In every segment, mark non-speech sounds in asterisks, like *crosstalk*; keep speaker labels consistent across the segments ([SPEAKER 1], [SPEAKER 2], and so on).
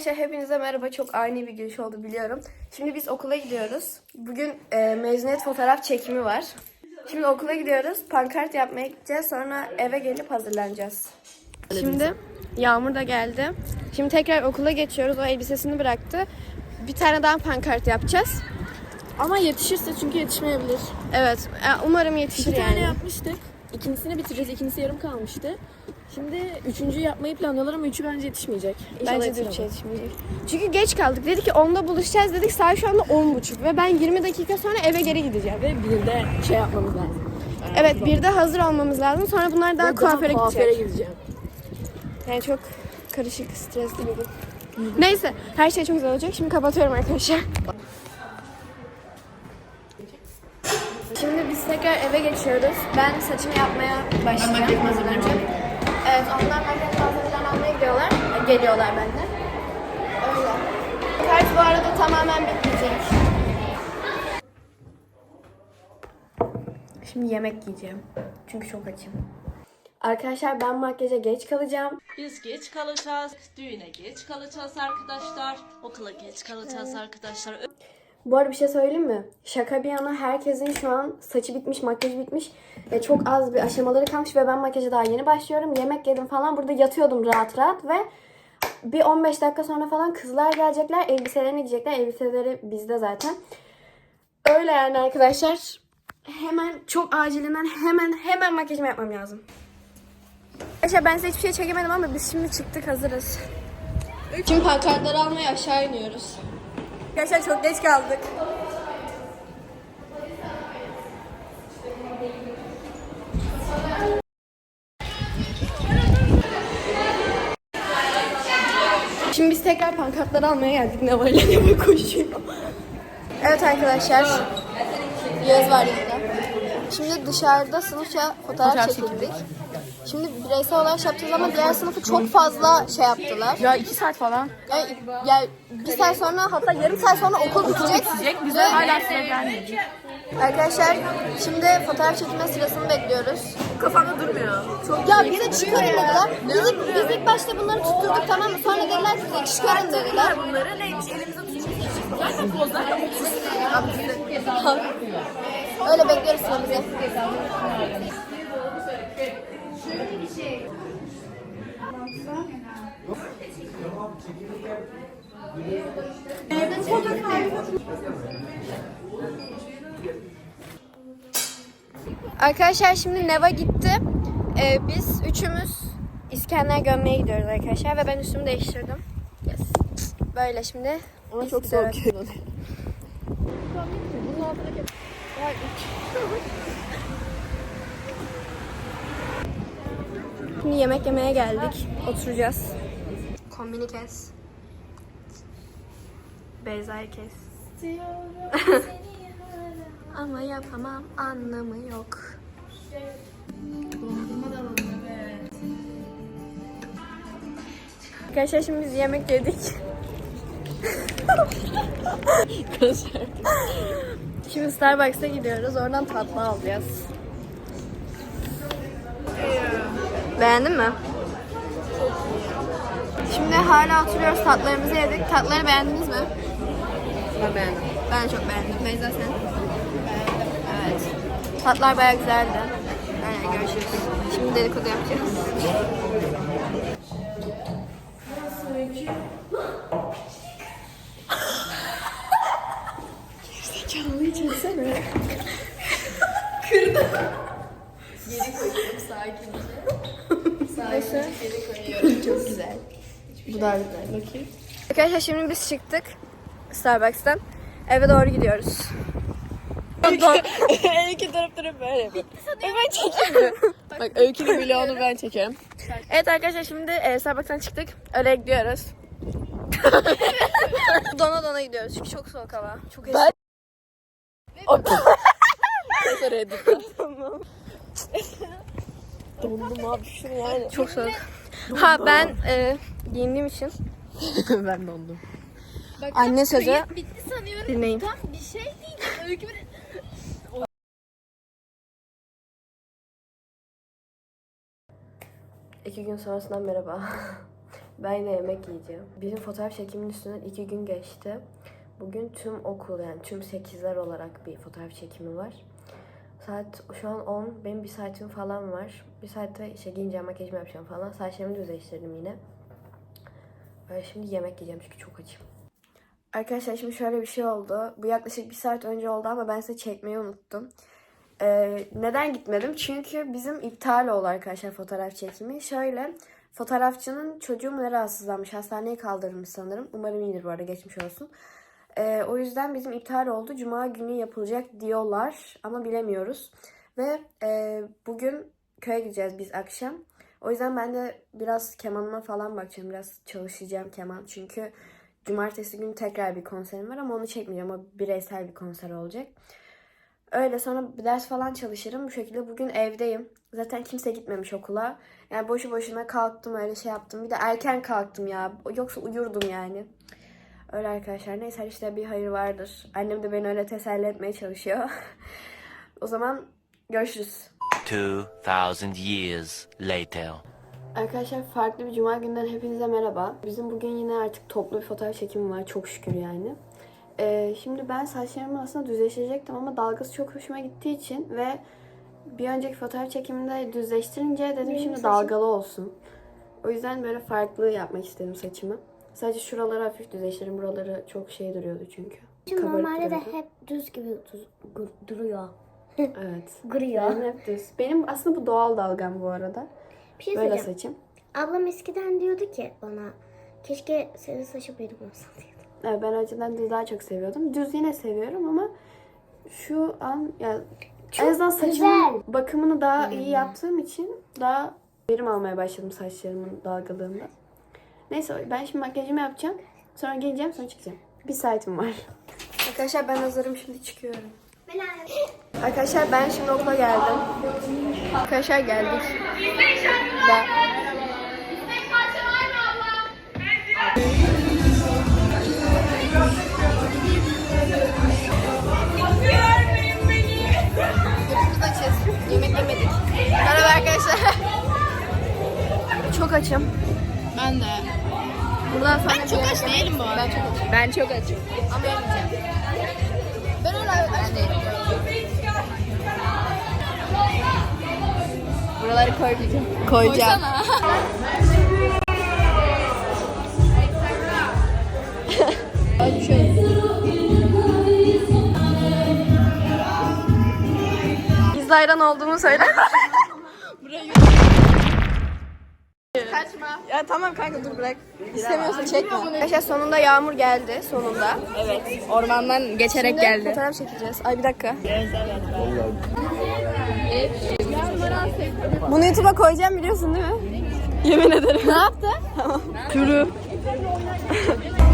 [SPEAKER 1] Arkadaşlar hepinize merhaba. Çok ani bir giriş oldu biliyorum. Şimdi biz okula gidiyoruz. Bugün e, mezuniyet fotoğraf çekimi var. Şimdi okula gidiyoruz. Pankart yapmaya gideceğiz. Sonra eve gelip hazırlanacağız. Şimdi Yağmur da geldi. Şimdi tekrar okula geçiyoruz. O elbisesini bıraktı. Bir tane daha pankart yapacağız.
[SPEAKER 2] Ama yetişirse çünkü yetişmeyebilir.
[SPEAKER 1] Evet. e, Umarım yetişir
[SPEAKER 2] Bir
[SPEAKER 1] yani.
[SPEAKER 2] tane yapmıştık. İkincisini bitireceğiz. İkincisi yarım kalmıştı. Şimdi üçüncüyü yapmayı planlıyorlar ama üçü bence yetişmeyecek. İnşallah
[SPEAKER 1] Bence de
[SPEAKER 2] ama.
[SPEAKER 1] yetişmeyecek. Çünkü geç kaldık. Dedik ki 10'da buluşacağız dedik. Saat şu anda 10.30 ve ben 20 dakika sonra eve geri gideceğim.
[SPEAKER 2] Ve bir de şey yapmamız lazım.
[SPEAKER 1] Evet bir de hazır olmamız lazım. Sonra bunlar daha kuaföre gidecek.
[SPEAKER 2] gideceğim.
[SPEAKER 1] Yani çok karışık, stresli bir gün. Neyse her şey çok güzel olacak. Şimdi kapatıyorum arkadaşlar. Şimdi biz tekrar eve geçiyoruz. Ben saçımı yapmaya başlayacağım. Ben makyaj hazırlanacağım. Evet onlar makyaj malzemelerini almaya gidiyorlar. Geliyorlar benden. Öyle. Kart bu arada tamamen bitmeyecek. Şimdi yemek yiyeceğim. Çünkü çok açım. Arkadaşlar ben makyaja geç kalacağım.
[SPEAKER 3] Biz geç kalacağız. Düğüne geç kalacağız arkadaşlar. Okula geç kalacağız arkadaşlar.
[SPEAKER 1] Bu arada bir şey söyleyeyim mi? Şaka bir yana herkesin şu an saçı bitmiş, makyajı bitmiş. Ve çok az bir aşamaları kalmış ve ben makyaja daha yeni başlıyorum. Yemek yedim falan. Burada yatıyordum rahat rahat ve bir 15 dakika sonra falan kızlar gelecekler. Elbiselerini giyecekler. Elbiseleri bizde zaten. Öyle yani arkadaşlar. Hemen çok acilinden hemen hemen makyajımı yapmam lazım. Arkadaşlar ben size hiçbir şey çekemedim ama biz şimdi çıktık hazırız. Şimdi pankartları almaya aşağı iniyoruz. Arkadaşlar çok geç kaldık. Şimdi biz tekrar pankartları almaya geldik. Ne var ya ne koşuyor. Evet arkadaşlar. Yaz var yanında. Şimdi dışarıda sınıfça fotoğraf, çekildik. Şimdi bireysel olarak şey yapacağız ama diğer sınıfı çok fazla şey yaptılar.
[SPEAKER 2] Ya iki saat falan.
[SPEAKER 1] Yani, yani bir saat sonra hatta yarım saat sonra okul bitecek.
[SPEAKER 2] Biz
[SPEAKER 1] Ve-
[SPEAKER 2] hala sıra gelmeyecek.
[SPEAKER 1] Arkadaşlar şimdi fotoğraf çekme sırasını bekliyoruz.
[SPEAKER 2] Kafamda durmuyor. Çok
[SPEAKER 1] Ya bize çıkarın dediler. Biz ilk, biz ilk başta bunları tutturduk tamam mı? Sonra dediler size çıkarın dediler.
[SPEAKER 2] bunları neymiş tutacağız.
[SPEAKER 1] Öyle bekliyoruz sıramızı. Arkadaşlar şimdi Neva gitti. Ee, biz üçümüz İskender gömmeye gidiyoruz arkadaşlar ve ben üstümü değiştirdim. Yes. Böyle şimdi.
[SPEAKER 2] Ama çok soğuk.
[SPEAKER 1] Şimdi yemek yemeye geldik. Oturacağız. Kombini kes. Beyza'yı kes. *laughs* Ama yapamam anlamı yok. Arkadaşlar şimdi biz yemek yedik. Şimdi Starbucks'a gidiyoruz. Oradan tatlı alacağız. Beğendin mi? Şimdi hala oturuyoruz tatlarımızı yedik. Tatları beğendiniz mi?
[SPEAKER 2] Ben beğendim.
[SPEAKER 1] Ben çok beğendim. Beyza sen? Beğendim. Evet. Tatlar bayağı güzeldi. Aynen görüşürüz. Şimdi dedikodu yapacağız. Bu daha güzel. Bakayım. Arkadaşlar şimdi biz çıktık Starbucks'tan. Eve doğru gidiyoruz.
[SPEAKER 2] Öykü *laughs* durup durup böyle yapıyor. Ben çekeyim mi? *laughs* Bak Öykü'nün vlogunu ben çekerim.
[SPEAKER 1] Evet arkadaşlar şimdi e, Starbucks'tan çıktık. Öyle gidiyoruz. *laughs* dona dona gidiyoruz çünkü çok soğuk hava. Çok eski.
[SPEAKER 2] Ben- editler. Dondum abi şunu yani.
[SPEAKER 1] Çok soğuk. Ha ben e, giyindiğim için *laughs*
[SPEAKER 2] ben dondum.
[SPEAKER 1] anne sözü
[SPEAKER 4] Bitti sanıyorum.
[SPEAKER 1] dinleyin.
[SPEAKER 4] Tam bir şey değil. Öykü bir...
[SPEAKER 1] İki gün sonrasından merhaba. *laughs* Ben yine yemek yiyeceğim. Bizim fotoğraf çekiminin üstünden iki gün geçti. Bugün tüm okul yani tüm sekizler olarak bir fotoğraf çekimi var. Saat şu an 10. Benim bir saatim falan var. Bir saatte işte giyineceğim, makyajımı yapacağım falan. Saçlarımı düzleştirdim yine. Böyle şimdi yemek yiyeceğim çünkü çok açım. Arkadaşlar şimdi şöyle bir şey oldu. Bu yaklaşık bir saat önce oldu ama ben size çekmeyi unuttum. Ee, neden gitmedim? Çünkü bizim iptal oldu arkadaşlar fotoğraf çekimi. Şöyle fotoğrafçının çocuğu mu rahatsızlanmış. Hastaneye kaldırılmış sanırım. Umarım iyidir bu arada geçmiş olsun. Ee, o yüzden bizim iptal oldu. Cuma günü yapılacak diyorlar ama bilemiyoruz. Ve e, bugün köye gideceğiz biz akşam. O yüzden ben de biraz kemanıma falan bakacağım. Biraz çalışacağım keman. Çünkü cumartesi günü tekrar bir konserim var ama onu çekmeyeceğim. O bireysel bir konser olacak. Öyle sonra bir ders falan çalışırım. Bu şekilde bugün evdeyim. Zaten kimse gitmemiş okula. Yani boşu boşuna kalktım öyle şey yaptım. Bir de erken kalktım ya. Yoksa uyurdum yani. Öyle arkadaşlar. Neyse işte bir hayır vardır. Annem de beni öyle teselli etmeye çalışıyor. *laughs* o zaman görüşürüz.
[SPEAKER 5] 2,000 years later.
[SPEAKER 1] Arkadaşlar farklı bir cuma günden hepinize merhaba. Bizim bugün yine artık toplu bir fotoğraf çekimi var çok şükür yani. Ee, şimdi ben saçlarımı aslında düzleştirecektim ama dalgası çok hoşuma gittiği için ve bir önceki fotoğraf çekiminde düzleştirince dedim şimdi dalgalı olsun. O yüzden böyle farklı yapmak istedim saçımı. Sadece şuraları hafif düzleştiririm. Buraları çok şey duruyordu çünkü.
[SPEAKER 6] Şimdi
[SPEAKER 1] Kabarık
[SPEAKER 6] normalde de hep düz gibi düz, duruyor.
[SPEAKER 1] Evet.
[SPEAKER 6] Duruyor.
[SPEAKER 1] Benim hep düz. Benim aslında bu doğal dalgam bu arada.
[SPEAKER 6] Bir şey
[SPEAKER 1] Böyle
[SPEAKER 6] söyleyeceğim.
[SPEAKER 1] saçım.
[SPEAKER 6] Ablam eskiden diyordu ki bana keşke senin saçı benim olsa diyordu.
[SPEAKER 1] Evet, ben önceden düz daha çok seviyordum. Düz yine seviyorum ama şu an ya en azından saçımın
[SPEAKER 6] güzel.
[SPEAKER 1] bakımını daha iyi yaptığım için daha verim almaya başladım saçlarımın dalgalığında. Neyse ben şimdi makyajımı yapacağım. Sonra geleceğim sonra çıkacağım. Bir saatim var. Arkadaşlar ben hazırım şimdi çıkıyorum. Arkadaşlar ben şimdi okula geldim. Arkadaşlar geldik. Ben... açız. Yemek yemedik. Merhaba arkadaşlar. Çok açım.
[SPEAKER 2] Ben de.
[SPEAKER 1] Buradan sonra
[SPEAKER 2] Ben çok aç değilim bu arada.
[SPEAKER 1] Ben çok açım.
[SPEAKER 2] Ben çok açım.
[SPEAKER 1] Ama yemeyeceğim. Buraları koymayacağım.
[SPEAKER 2] Koyacağım.
[SPEAKER 1] Gizli hayran olduğumu söyle. *laughs* *laughs*
[SPEAKER 2] Ya tamam kanka dur bırak.
[SPEAKER 1] İstemiyorsun çekme. Arkadaşlar sonunda yağmur geldi. Sonunda.
[SPEAKER 2] Evet. Ormandan geçerek
[SPEAKER 1] Şimdi
[SPEAKER 2] geldi.
[SPEAKER 1] Fotoğraf çekeceğiz. Ay bir dakika. Bunu YouTube'a koyacağım biliyorsun değil mi? Yemin ederim. Ne yaptı? Tamam. Yürü. *laughs*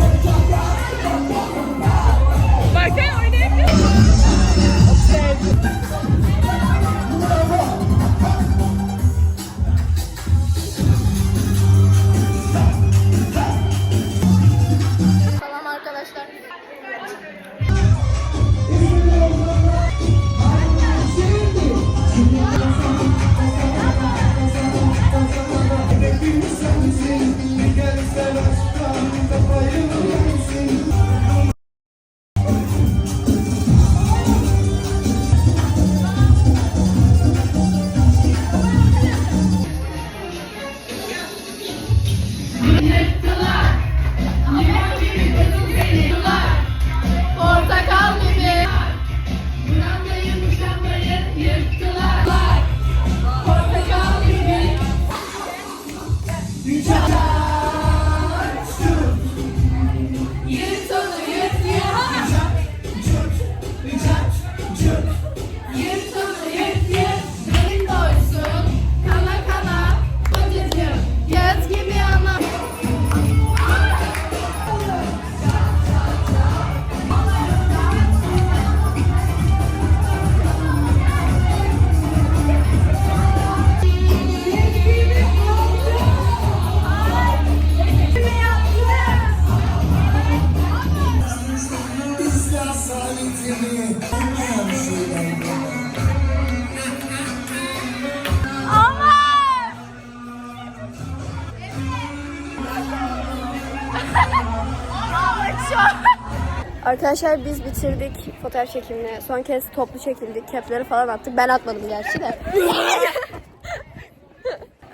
[SPEAKER 1] Arkadaşlar biz bitirdik fotoğraf çekimini. Son kez toplu çekildik. Kepleri falan attık. Ben atmadım gerçi de. *laughs*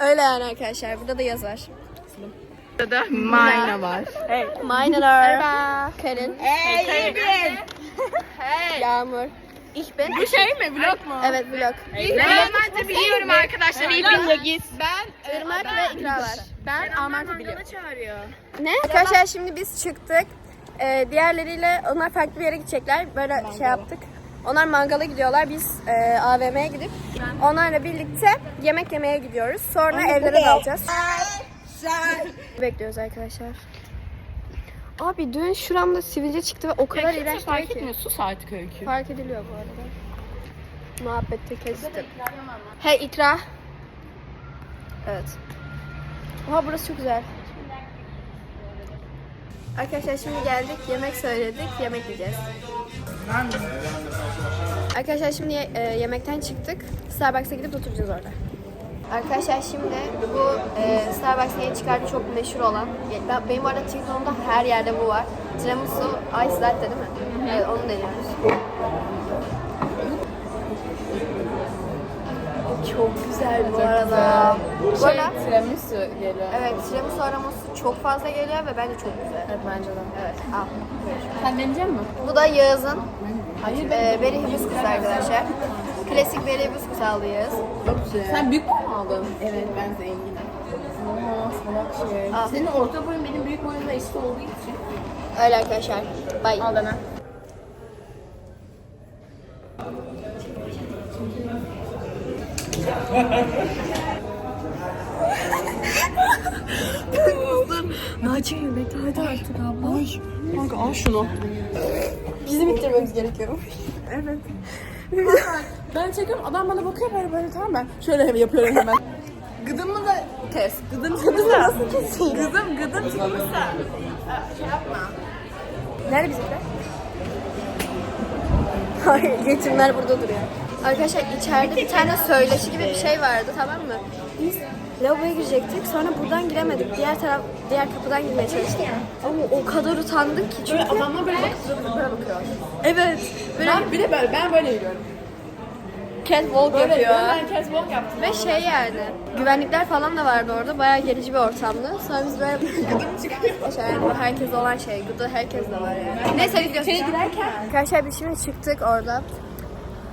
[SPEAKER 1] Öyle yani arkadaşlar. Burada da yaz var.
[SPEAKER 2] Burada Mayna var.
[SPEAKER 1] Maynalar. Karin. Hey. Yağmur. Ich bin.
[SPEAKER 2] Bu şey mi? Vlog mu?
[SPEAKER 1] Evet vlog.
[SPEAKER 2] Ben de biliyorum arkadaşlar. İyi bin Ben
[SPEAKER 1] Irmak ve İkra var.
[SPEAKER 2] ben Almanca biliyorum.
[SPEAKER 1] Ne? Arkadaşlar şimdi biz çıktık. Ee, diğerleriyle onlar farklı bir yere gidecekler. Böyle şey yaptık. Onlar mangala gidiyorlar. Biz e, AVM'ye gidip onlarla birlikte yemek yemeye gidiyoruz. Sonra evlere dalacağız. Bekliyoruz arkadaşlar. Abi dün şuramda sivilce çıktı ve o kadar iğrenç
[SPEAKER 2] fark
[SPEAKER 1] ki.
[SPEAKER 2] etmiyor. Sus artık öykü.
[SPEAKER 1] Fark ediliyor bu arada. Muhabbette kestim. Hey ikra. Evet. Oha burası çok güzel. Arkadaşlar şimdi geldik, yemek söyledik, yemek yiyeceğiz. Arkadaşlar şimdi e, yemekten çıktık. Starbucks'a gidip oturacağız orada. Arkadaşlar şimdi bu e, Starbucks'ın yeni çıkardığı çok meşhur olan, ben, benim arada TikTok'umda her yerde bu var. Tiramisu Ice Latte değil mi? Evet onu deniyoruz. Çok güzel bu arada. Bu arada
[SPEAKER 2] tiramisu geliyor.
[SPEAKER 1] evet tiramisu aroması çok fazla geliyor ve bence çok güzel.
[SPEAKER 2] Evet bence de.
[SPEAKER 1] Evet al.
[SPEAKER 2] Sen deneyecek misin?
[SPEAKER 1] Bu da Yağız'ın
[SPEAKER 2] Hayır
[SPEAKER 1] e, beri hibiskus arkadaşlar. Klasik beri hibiskus aldı Yağız.
[SPEAKER 2] Sen büyük boy mu aldın? Evet ben zenginim. Aa salak şey.
[SPEAKER 1] Al.
[SPEAKER 2] Senin orta boyun benim büyük boyumla eşit olduğu için.
[SPEAKER 1] Öyle arkadaşlar. Bye.
[SPEAKER 2] Al dene.
[SPEAKER 1] Naciye bekle hadi artık abla. Ay.
[SPEAKER 2] Kanka al şunu.
[SPEAKER 1] Bizi bitirmemiz gerekiyor.
[SPEAKER 2] Ben çekiyorum adam bana bakıyor böyle böyle tamam ben şöyle yapıyorum hemen. Gıdımı da kes. Gıdım çıkmışsa.
[SPEAKER 1] nasıl keseyim?
[SPEAKER 2] Gıdım gıdım çıkmışsa. Şey yapma.
[SPEAKER 1] Nerede bizimkiler? Hayır, yetimler burada duruyor. Arkadaşlar içeride bir tane söyleşi gibi bir şey vardı tamam mı? Biz lavaboya girecektik sonra buradan giremedik. Diğer taraf, diğer kapıdan girmeye çalıştık. Ama o kadar utandık ki çünkü...
[SPEAKER 2] Böyle adamlar böyle bakıyor, böyle bakıyor.
[SPEAKER 1] Evet. Böyle
[SPEAKER 2] Ben bir de böyle, ben böyle yürüyorum.
[SPEAKER 1] catwalk
[SPEAKER 2] Böyle
[SPEAKER 1] yapıyor.
[SPEAKER 2] Ben catwalk yaptım.
[SPEAKER 1] Ve şey yani, güvenlikler falan da vardı orada. Bayağı gerici bir ortamdı. Sonra biz böyle Arkadaşlar yani bu herkes olan şey. Gıda herkes de var yani. Neyse gidiyoruz.
[SPEAKER 2] Şey girerken
[SPEAKER 1] Arkadaşlar biz şimdi çıktık orada.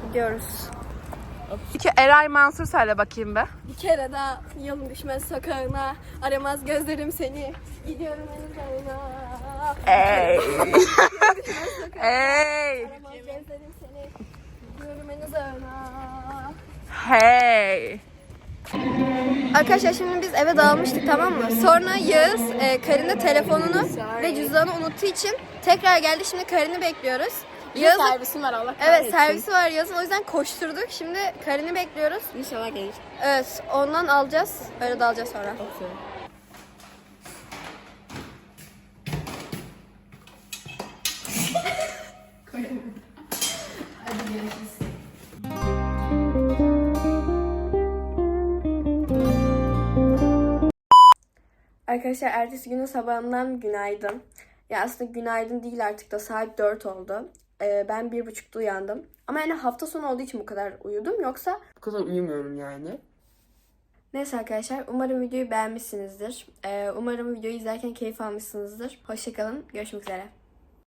[SPEAKER 1] Gidiyoruz.
[SPEAKER 2] İki Eray Mansur söyle bakayım be.
[SPEAKER 1] Bir kere daha yolun düşmez sokağına. Aramaz gözlerim seni. Gidiyorum en.
[SPEAKER 2] Hey. hey. *laughs*
[SPEAKER 1] Aramaz gözlerim seni. Gidiyorum en uzağına.
[SPEAKER 2] Hey.
[SPEAKER 1] Arkadaşlar şimdi biz eve dağılmıştık tamam mı? Sonra Yağız e, Karin'de telefonunu ve cüzdanı unuttuğu için tekrar geldi. Şimdi Karin'i bekliyoruz. Yağız
[SPEAKER 2] Servisim var Allah
[SPEAKER 1] Evet servisi var Yağız'ın o yüzden koşturduk. Şimdi Karin'i bekliyoruz.
[SPEAKER 2] İnşallah gelir.
[SPEAKER 1] Evet ondan alacağız. Öyle de alacağız sonra. Arkadaşlar ertesi günün sabahından günaydın. Ya aslında günaydın değil artık da saat 4 oldu. Ee, ben bir buçukta uyandım. Ama yani hafta sonu olduğu için bu kadar uyudum. Yoksa
[SPEAKER 2] Bu kadar uyumuyorum yani.
[SPEAKER 1] Neyse arkadaşlar umarım videoyu beğenmişsinizdir. Ee, umarım videoyu izlerken keyif almışsınızdır. Hoşçakalın. Görüşmek üzere.